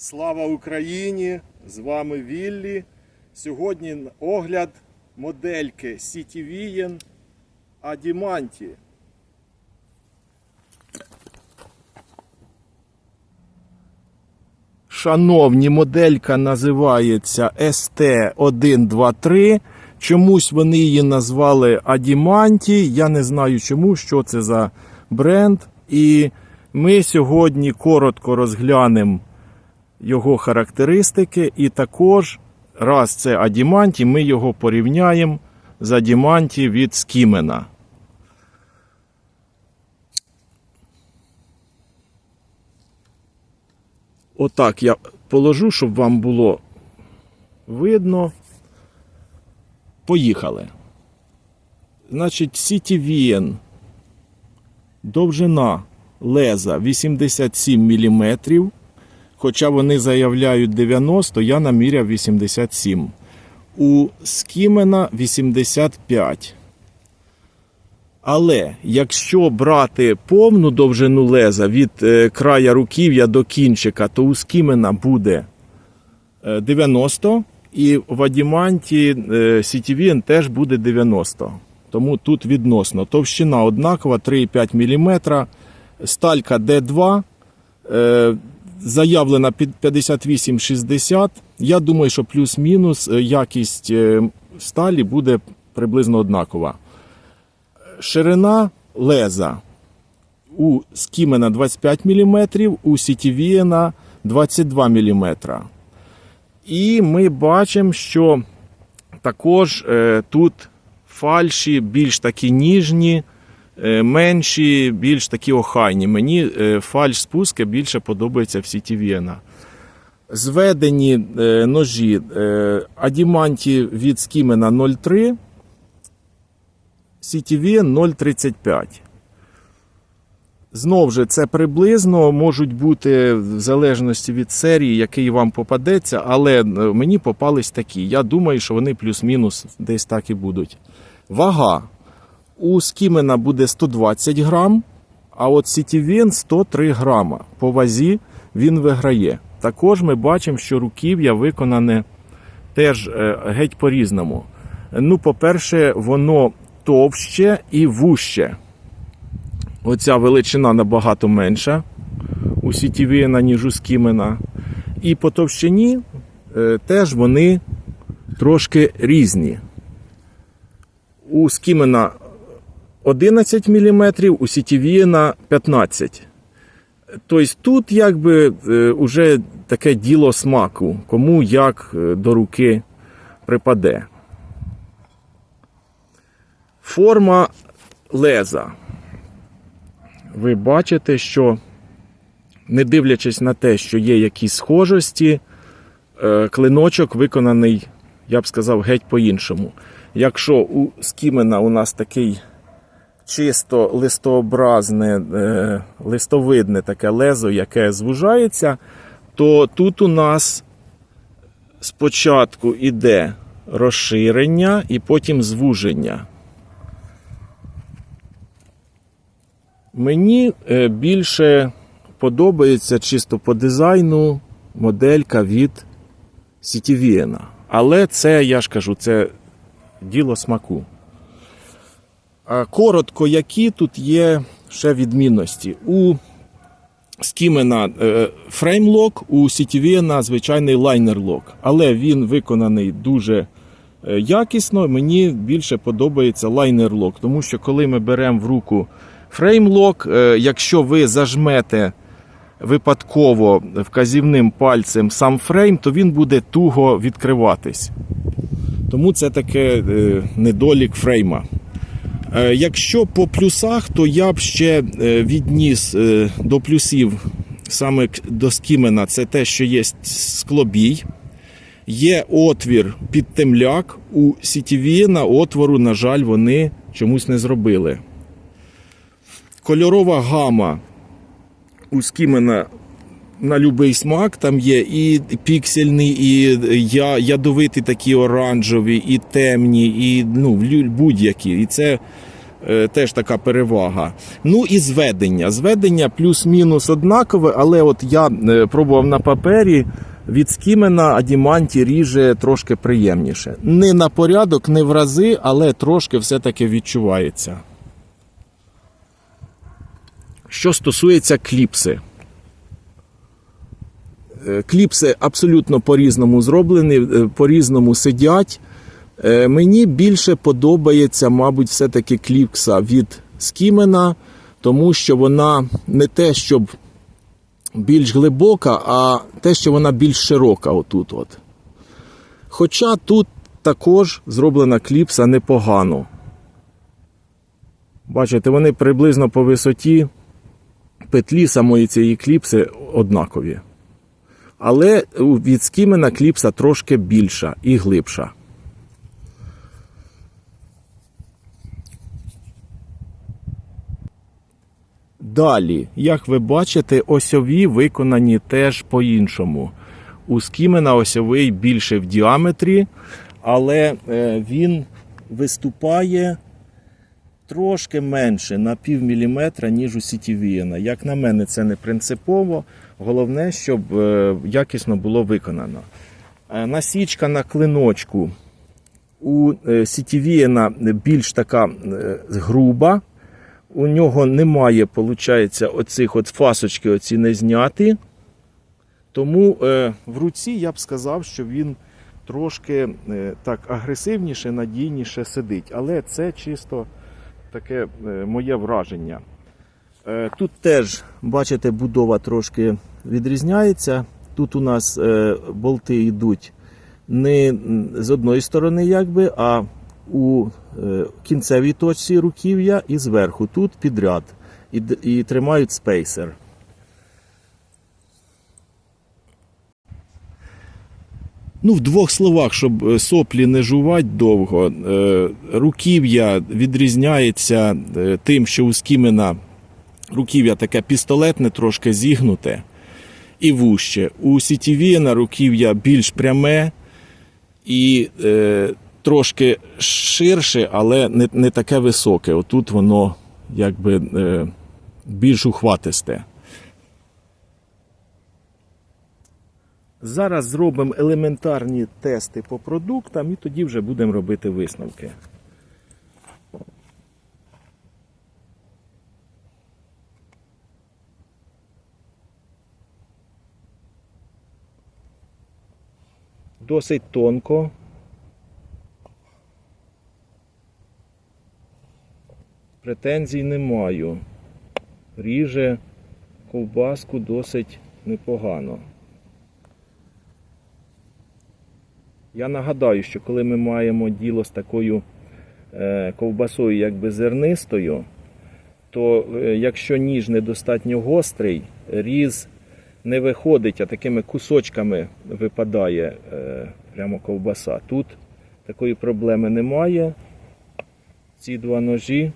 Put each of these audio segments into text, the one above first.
Слава Україні! З вами Віллі. Сьогодні огляд модельки CTVN Адіманті. Шановні, моделька називається ST123. Чомусь вони її назвали Адіманті. Я не знаю чому, що це за бренд. І ми сьогодні коротко розглянемо його характеристики. І також, раз це Адіманті, ми його порівняємо з Адіманті від Скімена. Отак я положу, щоб вам було видно. Поїхали. Значить, CTVN. Довжина леза 87 мм. Хоча вони заявляють 90, я наміряв 87. У Скімена 85. Але якщо брати повну довжину леза від е, края руків'я до кінчика, то у скімена буде е, 90, і в Адіманті е, CTVN теж буде 90. Тому тут відносно. Товщина однакова 3,5 мм, сталька D2, е, заявлена під 58,60. Я думаю, що плюс-мінус е, якість е, сталі буде приблизно однакова. Ширина леза у Скімена 25 мм, у Сітівієна 22 мм. І ми бачимо, що також е, тут фальші більш такі ніжні, менші, більш такі охайні. Мені е, фальш спуски більше подобається в сіті Сітівієна. Зведені е, ножі е, Адіманті від Скімена 0,3. CTV 0,35. Знов же, це приблизно можуть бути в залежності від серії, який вам попадеться, але е, мені попались такі. Я думаю, що вони плюс-мінус десь так і будуть. Вага. У Скімена буде 120 грам, а от CTVN 103 грама. По вазі він виграє. Також ми бачимо, що руків'я виконане теж е, геть по-різному. Ну, по-перше, воно товще і вуще. Оця величина набагато менша у сітівіна, ніж у скімена. І по товщині е, теж вони трошки різні. У скімена 11 мм, у сітівіна 15 Тобто тут якби е, уже таке діло смаку, кому як е, до руки припаде. Форма леза. Ви бачите, що не дивлячись на те, що є якісь схожості, е, клиночок виконаний, я б сказав, геть по-іншому. Якщо у скімена у нас такий чисто листообразне, е, листовидне таке лезо, яке звужається, то тут у нас спочатку іде розширення і потім звуження. Мені е, більше подобається чисто по дизайну моделька від CTVN. Але це, я ж кажу, це діло смаку. Коротко, які тут є ще відмінності. У Скімена фреймлок, у CTVN звичайний лайнер-лок. Але він виконаний дуже е, якісно. Мені більше подобається лайнер-лок, тому що коли ми беремо в руку фреймлок, якщо ви зажмете випадково вказівним пальцем сам фрейм, то він буде туго відкриватись. Тому це таке е, недолік фрейма. Е, Якщо по плюсах, то я б ще е, відніс е, до плюсів саме до скімена це те, що є склобій. Є отвір під темляк. У сітівіна отвору, на жаль, вони чомусь не зробили. Кольорова гама у скімена на будь-який смак. Там є і піксельний, і ядовиті такі оранжеві, і темні, і ну, будь-які. І це Е, Теж така перевага. Ну і зведення. Зведення плюс-мінус однакове, але от я е, пробував на папері. Від скімена Адіманті ріже трошки приємніше. Не на порядок, не в рази, але трошки все-таки відчувається. Що стосується кліпси. Е, Кліпси абсолютно по-різному зроблені, е, по-різному сидять. Е, Мені більше подобається, мабуть, все-таки кліпса від Скімена, тому що вона не те, щоб більш глибока, а те, що вона більш широка отут. От. Хоча тут також зроблена кліпса непогано. Бачите, вони приблизно по висоті петлі самої цієї кліпси однакові. Але від скімена кліпса трошки більша і глибша. Далі, як ви бачите, осьові виконані теж по-іншому. У скімена осьовий більше в діаметрі, але е, він виступає трошки менше на пів міліметра, ніж у сітівієна. Як на мене, це не принципово. Головне, щоб е, якісно було виконано. Е, Насічка на клиночку у е, сітівієна більш така груба. У нього немає, виходить, оцих от фасочки оці не зняті. Тому в руці я б сказав, що він трошки так агресивніше, надійніше сидить. Але це чисто таке моє враження. Е, тут теж, бачите, будова трошки відрізняється. Тут у нас е, болти йдуть не з одної сторони, якби, а у е, кінцевій точці руків'я і зверху. Тут підряд. І, і тримають спейсер. Ну, в двох словах, щоб соплі не жувати довго. Руків'я відрізняється тим, що у скімена руків'я таке пістолетне, трошки зігнуте і вуще. У сітівіна руків'я більш пряме і е, трошки ширше, але не, не таке високе. Отут воно якби е, більш ухватисте. Зараз зробимо елементарні тести по продуктам і тоді вже будемо робити висновки. Досить тонко. Претензій не маю. Ріже ковбаску досить непогано. Я нагадаю, що коли ми маємо діло з такою е, ковбасою, якби зернистою, то е, якщо ніж недостатньо гострий, різ не виходить, а такими кусочками випадає е, прямо ковбаса. Тут такої проблеми немає. Ці два ножі,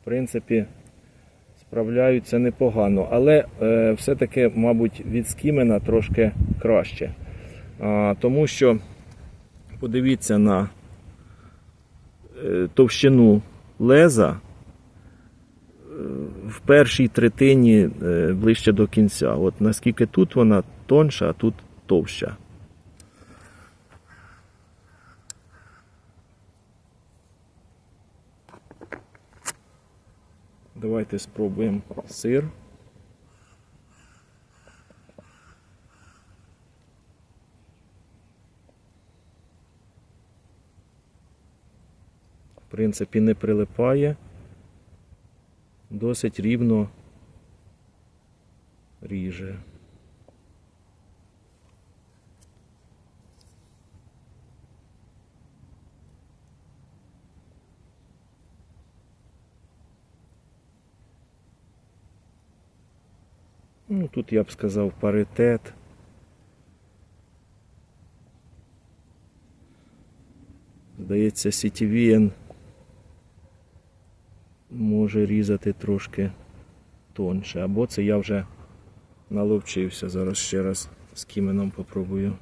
в принципі, справляються непогано, але е, все-таки, мабуть, від скімена трошки краще. Тому що подивіться на е, товщину леза в першій третині е, ближче до кінця. От наскільки тут вона тонша, а тут товща. Давайте спробуємо сир. В принципі, не прилипає. Досить рівно ріже. Ну, тут я б сказав паритет. Здається, CTVN може різати трошки тонше. Або це я вже наловчився. Зараз ще раз з кіменом попробую.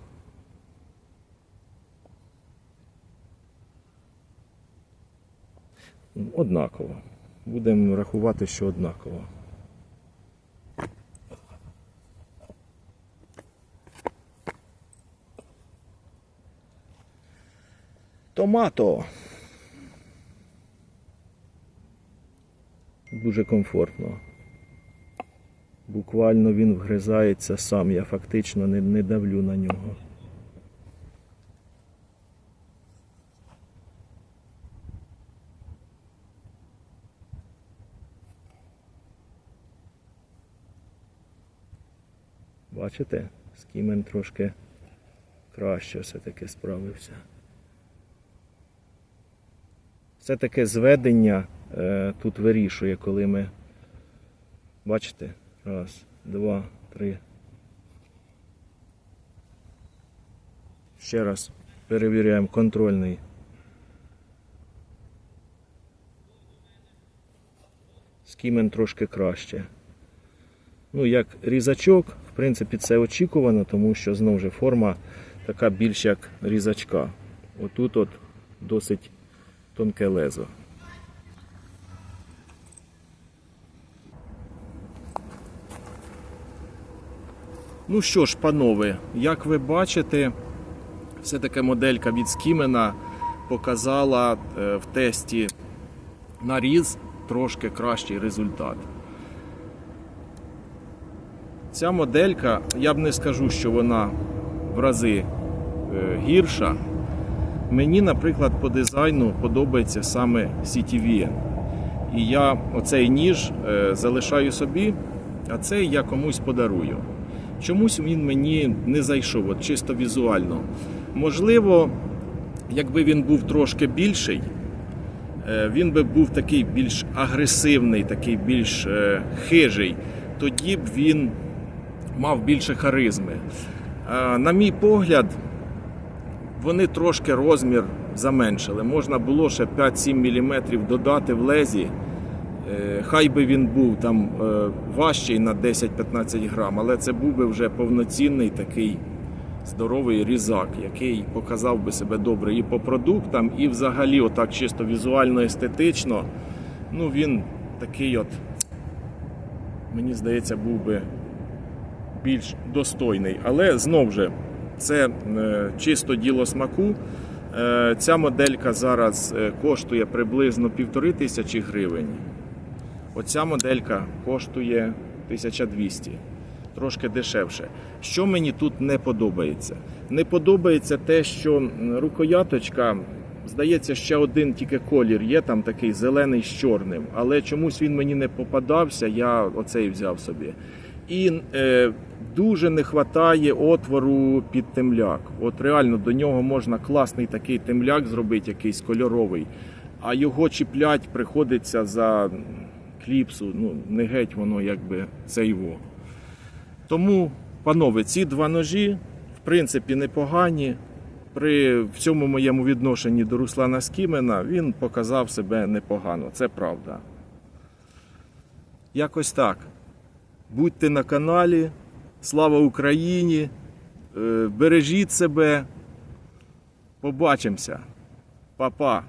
Однаково. Будемо рахувати, що однаково. Томато. Дуже комфортно. Буквально він вгризається сам, я фактично не, не давлю на нього. Бачите, скімен трошки краще все-таки справився. Все таке зведення тут вирішує, коли ми. Бачите? Раз, два, три. Ще раз перевіряємо контрольний. Скімен трошки краще. Ну, як різачок, в принципі, це очікувано, тому що знову ж форма така більш як різачка. Отут от досить тонке лезо. Ну що ж, панове, як ви бачите, все-таки моделька від Скімена показала е, в тесті наріз трошки кращий результат. Ця моделька, я б не скажу, що вона в рази е, гірша. Мені, наприклад, по дизайну подобається саме CTVN. І я оцей ніж е, залишаю собі, а цей я комусь подарую. Чомусь він мені не зайшов, от чисто візуально. Можливо, якби він був трошки більший, е, він би був такий більш агресивний, такий більш е, хижий, тоді б він мав більше харизми. На мій погляд, вони трошки розмір заменшили. Можна було ще 5-7 мм додати в лезі. Е, Хай би він був там е, важчий на 10-15 грам, але це був би вже повноцінний такий здоровий різак, який показав би себе добре і по продуктам, і взагалі, отак чисто візуально естетично. Ну він такий от, мені здається, був би більш достойний. Але знов же, це е, чисто діло смаку. Ця моделька зараз коштує приблизно півтори тисячі гривень. Оця моделька коштує 1200. Трошки дешевше. Що мені тут не подобається? Не подобається те, що рукояточка, здається, ще один тільки колір є, там такий зелений з чорним, але чомусь він мені не попадався, я оцей взяв собі. І е, дуже не вистачає отвору під темляк. От реально до нього можна класний такий темляк зробити, якийсь кольоровий, а його чіплять приходиться за кліпсу. Ну, не геть воно якби це його. Тому, панове, ці два ножі, в принципі, непогані. При в цьому моєму відношенні до Руслана Скімена він показав себе непогано. Це правда. Якось так. Будьте на каналі. Слава Україні! Е, Бережіть себе. Побачимося. Па-па.